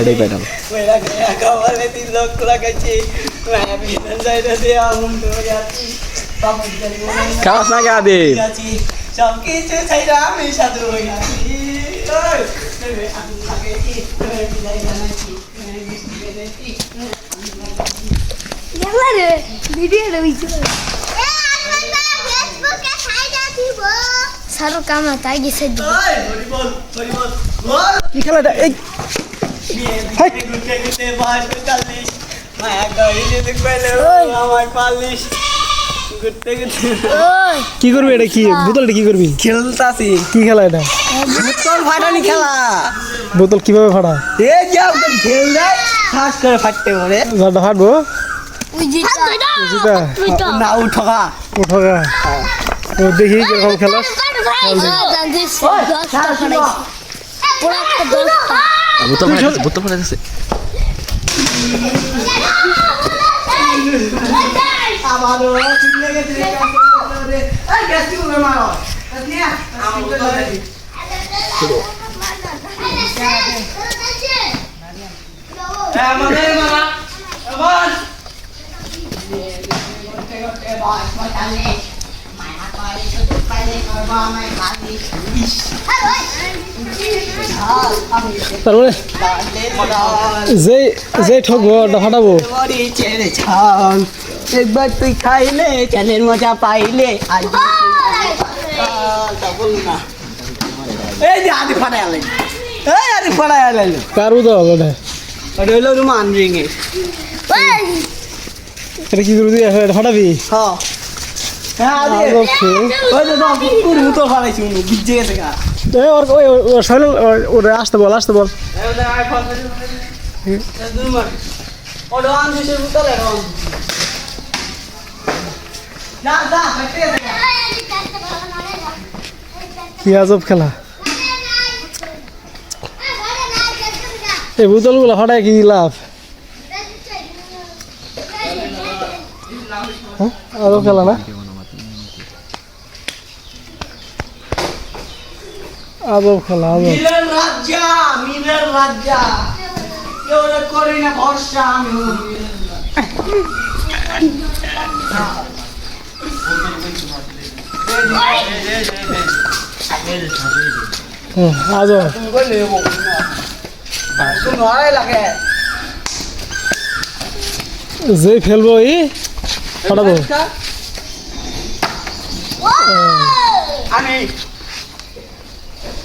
এটাই জানি খাওয়াস না গা দে। ছাইরা আমি সাধু হয়ে আছি। আমি তুমি বিদায় রয়েছে। সারো কামা তাই গেছে। কি খেলাটা এই গাড়ি কি করবি এটা কি বোতলটা কি করবি খেলতাছি কি খেলা এটা বোতল ফাটানি খেলা বোতল কীভাবে ফাটা এ যাও তো ঢেউ দেয় ফাঁস করে ফাটতে পারে জারটা ফাটবো ওই যেটা যেটা না উঠা ওঠো গা ও দেখি কীরকম খেলাস বোতল ফাটাইছে বোতল ফাটাইছে আমারও চিল্লে গেছে এই গ্যাস কি করে মারো নিয়ে আমার বোতল দেখি আমাদের মারা আবার তারপরে যে যে ঠকবো ওটা ফাটাবো। একবার তুই খাইলে চালের মজা পাইলে এই যে আদি ফাটাই আলেন এই আদি ফাটাই আলেন কার উদল ওটা? ওটা হলো রুমান রিঙে এটা কি করবি এটা ফাটাবি? হ্যাঁ। হ্যাঁ আদি। ওই তো তো কুকুর মুতো ফাটাইছি উনি গেছে গা। এ ওর ওর শৈল ওরে, আসতে বল আসতে বল। কি আজব খেলা। এই বোতলগুলো ফাটায় কি লাভ? হ্যাঁ আজব খেলা না? আজব খেলা আজব মিলের রাজা মিলের রাজা কেউ করি না ভরসা আমি আজব হয় ফেলব এই ফাটাবো। আমি